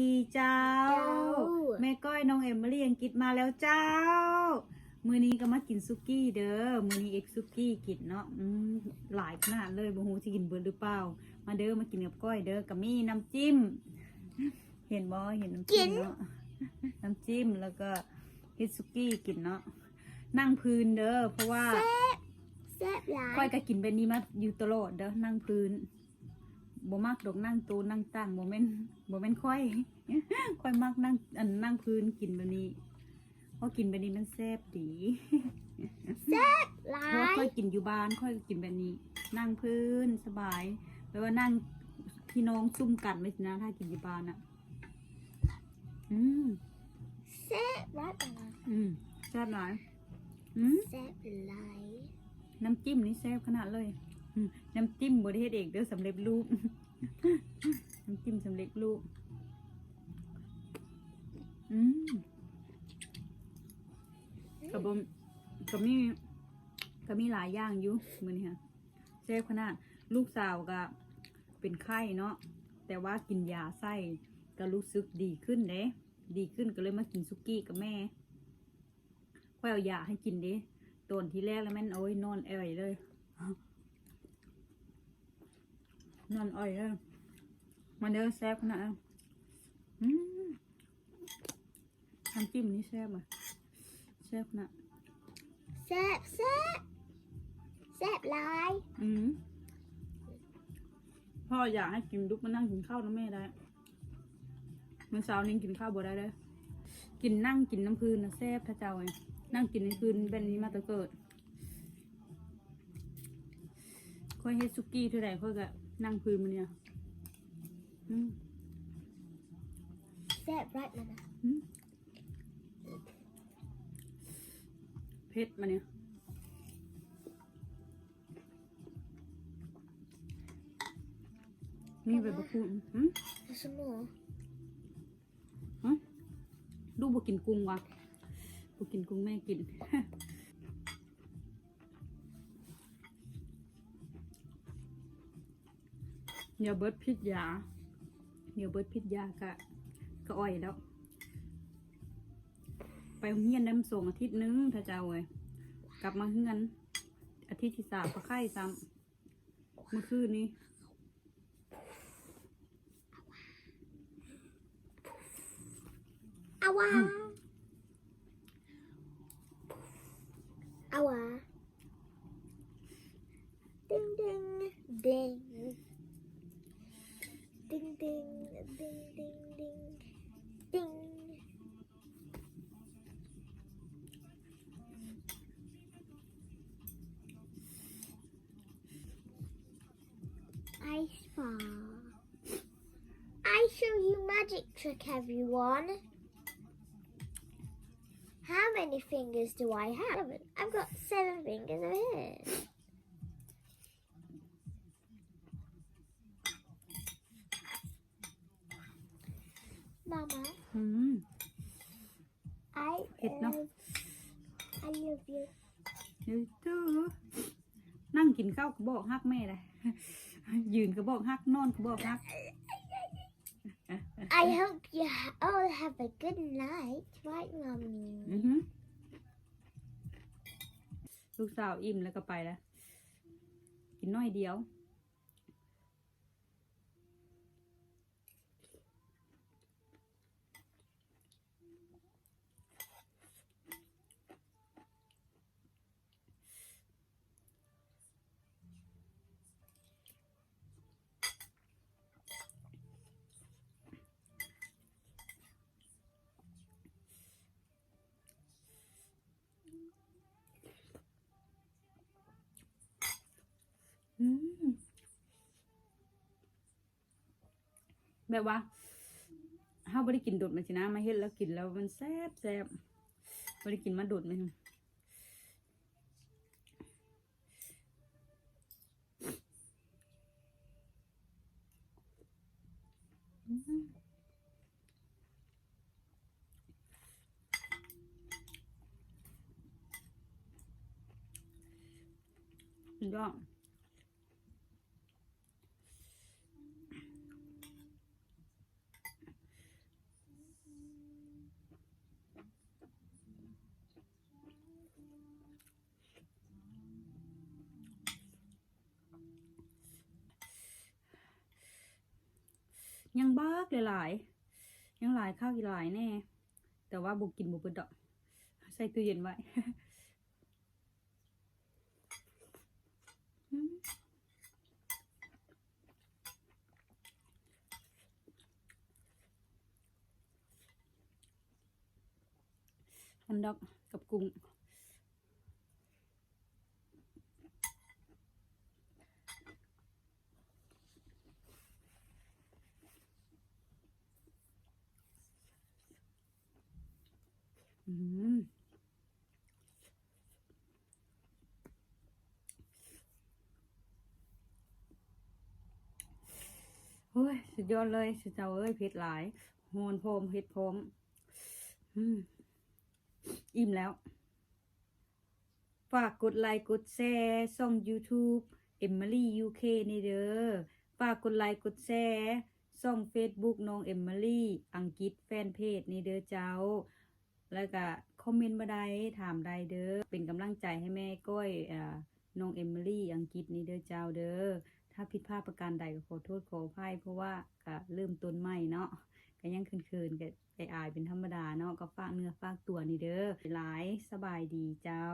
ดีเจ้าเจ้า แม่ก้อยน้องเอมิลี่ยังกิดมาแล้วเจ้า มื้อนี้ก็มากินซุกี้เด้อ มื้อนี้เอ็กซุกี้กินเนาะอืมหลายขนาดเลยบ่ฮู้สิกินเบิดหรือเปล่า มาเด้อมากินกับก้อยเด้อก็มีน้ำจิ้ม เห็นบ่เห็นน้ำจิ้มเนาะ น้ำจิ้มแล้วก็เฮ็ดซุกี้กินเนาะ นั่งพื้นเด้อเพราะว่าแซ่บหลายก้อยก็กินแบบนี้มาอยู่ตลอดเด้อนั่งพื้น บ่มักดอกนั่งตูนั่งตั้งบ่แม่นบ่แม่นค่อย ค่อยมักนั่งอันนั่งพื้นกินแบบนี้เพราะกินแบบนี้มันแซ่บดีแซ่บหลาเพราะว่ายค่อยกินอยู่บ้านค่อยกินแบบนี้ นั่งพื้นสบายแปลว่านั่งพี่น้องซุ่มกันไม่สินะถ้ากินอยู่บ้านอะ อืมแซ่บหลายอืมแซ่บหลายอืมแซ่บหลายน้ำจิ้มนี่แซ่บขนาดเลยอืม น้ำจิ้มบริเฮ็ดเองเด้อสำเร็จรูป น้ำจิ้มสำเร็จรูป อืมกับบกับมีก็มีหลายอย่างอยู่มือนี้ค่ะแซ่บขนาดลูกสาวก็เป็นไข้เนาะแต่ว่ากินยาไส้ก็รู้สึกดีขึ้นเด้ดีขึ้นก็เลยมากินซุกี้กับแม่ค่อยเอายาให้กินเด้ตอนที่แรกแล้วแม่นโอ้ยนอนอ่ยเลย นอนอ่อยเลยมาเด้อแซ่บขนาดนั้นอืมน้ำจิ้มนี่แซ่บอะแซ่บขนาดแซ่บแซ่บแซ่บหลายอืมพ่ออยากให้กินลุกมานั่งกินข้าวนะแม่ได้เมื่อเช้านี้กินข้าวบ่ได้เลยกินนั่งกินน้ำพื้นนะแซ่บถ้าเจ้าไงนั่งกินน้ำพื้นแบบนี้มาแตะเกิดค่อยเฮ็ดซุกี้เท่าไหร่ค่อยก็ นั่งพื้นมันเนี่ยอืมแซ่บหลายมันนะอืมเผ็ดมาเนี่ยนี่ไปบะคุมอืมสมองฮะลูกบกินกุ้งวะบกินกุ้งแม่กิน เดี๋ยวเบิดพิษยา เดี๋ยวเบิดพิษยากะก็อ่อยแล้ว ไปโรงเฮียนน้ำส่งอาทิตย์นึงถ้าจะเอาไว้กลับมาเฮือน อาทิตย์ที่สามก็ไข้ซ้ำเมื่อคืนนี้อาวาอาวาดิงดิงดิง ding ding ding ding ding ding. Ice bar. I show you magic trick, everyone. How many fingers do I have? I've got seven fingers over here. Mama, อืม I Hit no. love, I love you. เดี๋ยวตู้นั่งกินข้าวก็บอกฮักแม่เลย ยืนก็บอกฮักนอนก็บอกฮัก I hope you ha- all have a good night, right, Mommy? อือหือลูกสาวอิ่มแล้วก็ไปแล้ว กินน้อยเดียว แบบว่าเฮาบ่ได้กินโดดมันสินะ มาเฮ็ดแล้วกินแล้วมันแซ่บแซ่บบ่ได้กินมาโดดมันยอด ยังบ้ากหลายๆยังหลายข้าวอีหลายแน่ แต่ว่าบุกกินบุเปิดดอก ใส่ตู้เย็นไว้อันดอกกับกุ้ง อืมโอ้ย สุดยอดเลยสุดเจ้าเอ้ยเผ็ดหลายโหนพรมเผ็ดพรมอืมอิ่มแล้ว ฝากกดไลค์กดแชร์ช่อง YouTube Emily UK นี่เด้อ ฝากกดไลค์กดแชร์ช่อง Facebook น้อง Emily อังกฤษแฟนเพจนี่เด้อเจ้า แล้วก็คอมเมนต์มาได้ถามได้เด้อเป็นกำลังใจให้แม่ก้อยอ่าน้องเอมิลี่อังกฤษนี่เด้อเจ้าเด้อถ้าผิดพลาดประการใดก็ขอโทษขออภัยเพราะว่าก็เริ่มต้นใหม่เนาะก็ยังเขินๆก็อายเป็นธรรมดาเนาะก็ฝากเนื้อฝากตัวนี่เด้อหลายสบายดีเจ้า